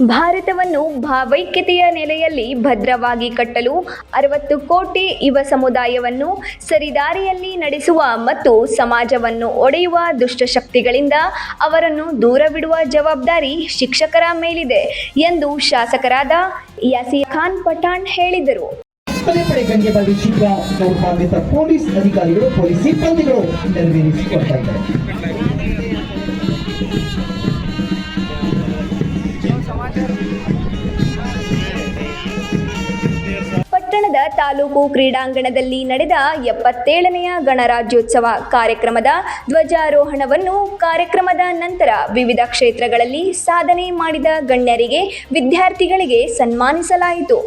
ಭಾರತವನ್ನು ಭಾವೈಕ್ಯತೆಯ ನೆಲೆಯಲ್ಲಿ ಭದ್ರವಾಗಿ ಕಟ್ಟಲು ಅರವತ್ತು ಕೋಟಿ ಯುವ ಸಮುದಾಯವನ್ನು ಸರಿದಾರಿಯಲ್ಲಿ ನಡೆಸುವ ಮತ್ತು ಸಮಾಜವನ್ನು ಒಡೆಯುವ ದುಷ್ಟಶಕ್ತಿಗಳಿಂದ ಅವರನ್ನು ದೂರವಿಡುವ ಜವಾಬ್ದಾರಿ ಶಿಕ್ಷಕರ ಮೇಲಿದೆ ಎಂದು ಶಾಸಕರಾದ ಯಾಸಿ ಖಾನ್ ಪಠಾಣ್ ಹೇಳಿದರು. ತಾಲೂಕು ಕ್ರೀಡಾಂಗಣದಲ್ಲಿ ನಡೆದ ಎಪ್ಪತ್ತೇಳನೆಯ ಗಣರಾಜ್ಯೋತ್ಸವ ಕಾರ್ಯಕ್ರಮದ ಧ್ವಜಾರೋಹಣವನ್ನು ಕಾರ್ಯಕ್ರಮದ ನಂತರ ವಿವಿಧ ಕ್ಷೇತ್ರಗಳಲ್ಲಿ ಸಾಧನೆ ಮಾಡಿದ ಗಣ್ಯರಿಗೆ ವಿದ್ಯಾರ್ಥಿಗಳಿಗೆ ಸನ್ಮಾನಿಸಲಾಯಿತು.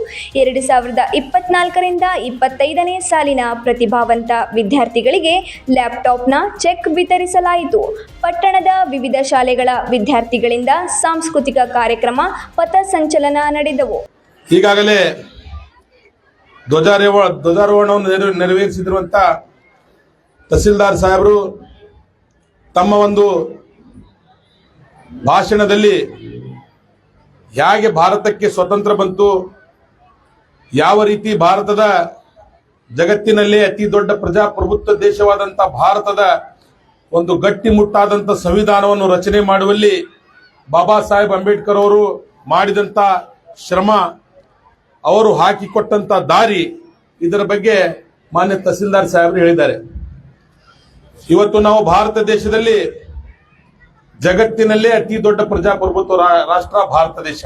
ಎರಡು ಸಾವಿರದ ಇಪ್ಪತ್ನಾಲ್ಕರಿಂದ ಇಪ್ಪತ್ತೈದನೇ ಸಾಲಿನ ಪ್ರತಿಭಾವಂತ ವಿದ್ಯಾರ್ಥಿಗಳಿಗೆ ಲ್ಯಾಪ್ಟಾಪ್ನ ಚೆಕ್ ವಿತರಿಸಲಾಯಿತು. ಪಟ್ಟಣದ ವಿವಿಧ ಶಾಲೆಗಳ ವಿದ್ಯಾರ್ಥಿಗಳಿಂದ ಸಾಂಸ್ಕೃತಿಕ ಕಾರ್ಯಕ್ರಮ ಪಥಸಂಚಲನ ನಡೆದವು. ಈಗಾಗಲೇ ಧ್ವಜಾರೋಹ ಧ್ವಜಾರೋಹಣವನ್ನು ನೆರವೇ ನೆರವೇರಿಸಿದಿರುವಂಥ ತಹಸೀಲ್ದಾರ್ ಸಾಹೇಬರು, ತಮ್ಮ ಒಂದು ಭಾಷಣದಲ್ಲಿ ಹೇಗೆ ಭಾರತಕ್ಕೆ ಸ್ವತಂತ್ರ ಬಂತು, ಯಾವ ರೀತಿ ಭಾರತದ ಜಗತ್ತಿನಲ್ಲೇ ಅತಿ ದೊಡ್ಡ ಪ್ರಜಾಪ್ರಭುತ್ವ ದೇಶವಾದಂಥ ಭಾರತದ ಒಂದು ಗಟ್ಟಿಮುಟ್ಟಾದಂಥ ಸಂವಿಧಾನವನ್ನು ರಚನೆ ಮಾಡುವಲ್ಲಿ ಬಾಬಾ ಸಾಹೇಬ್ ಅಂಬೇಡ್ಕರ್ ಅವರು ಮಾಡಿದಂಥ ಶ್ರಮ ಅವರು ಹಾಕಿಕೊಟ್ಟಂತ ದಾರಿ ಇದರ ಬಗ್ಗೆ ಮಾನ್ಯ ತಹಸೀಲ್ದಾರ್ ಸಾಹೇಬರು ಹೇಳಿದ್ದಾರೆ. ಇವತ್ತು ನಾವು ಭಾರತ ದೇಶದಲ್ಲಿ ಜಗತ್ತಿನಲ್ಲೇ ಅತಿ ದೊಡ್ಡ ಪ್ರಜಾಪ್ರಭುತ್ವ ರಾಷ್ಟ್ರ ಭಾರತ ದೇಶ.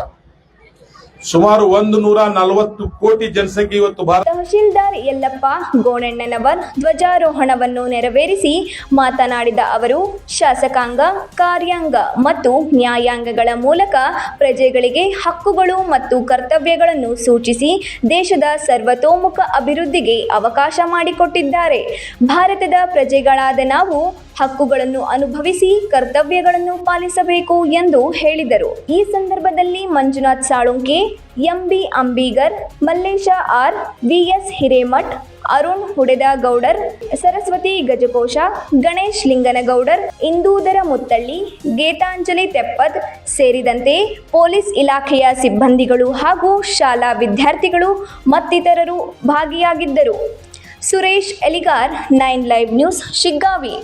ಸುಮಾರು ಒಂದು ನೂರ ನಲವತ್ತು ಕೋಟಿ ಜನಸಂಖ್ಯೆ ಇವತ್ತು ತಹಶೀಲ್ದಾರ್ ಯಲ್ಲಪ್ಪ, ಗೋಣಣ್ಣನವರ್ ಧ್ವಜಾರೋಹಣವನ್ನು ನೆರವೇರಿಸಿ ಮಾತನಾಡಿದ ಅವರು, ಶಾಸಕಾಂಗ, ಕಾರ್ಯಾಂಗ ಮತ್ತು ನ್ಯಾಯಾಂಗಗಳ ಮೂಲಕ ಪ್ರಜೆಗಳಿಗೆ ಹಕ್ಕುಗಳು ಮತ್ತು ಕರ್ತವ್ಯಗಳನ್ನು ಸೂಚಿಸಿ ದೇಶದ ಸರ್ವತೋಮುಖ ಅಭಿವೃದ್ಧಿಗೆ ಅವಕಾಶ ಮಾಡಿಕೊಟ್ಟಿದ್ದಾರೆ. ಭಾರತದ ಪ್ರಜೆಗಳಾದ ನಾವು ಹಕ್ಕುಗಳನ್ನು ಅನುಭವಿಸಿ ಕರ್ತವ್ಯಗಳನ್ನು ಪಾಲಿಸಬೇಕು ಎಂದು ಹೇಳಿದರು. ಈ ಸಂದರ್ಭದಲ್ಲಿ Manjunath Salunke, M B Ambigar, Mallesha R, V S Hiremath, Arun Hudedagoudar, Saraswati Gajakosha, Ganesh Linganagoudar Indudhara Muttalli, Geetanjali Teppad ಸೇರಿದಂತೆ ಪೊಲೀಸ್ ಇಲಾಖೆಯ ಸಿಬ್ಬಂದಿಗಳು ಹಾಗೂ ಶಾಲಾ ವಿದ್ಯಾರ್ಥಿಗಳು ಮತ್ತಿತರರು ಭಾಗಿಯಾಗಿದ್ದರು. Suresh Eligar nine live news Shiggavi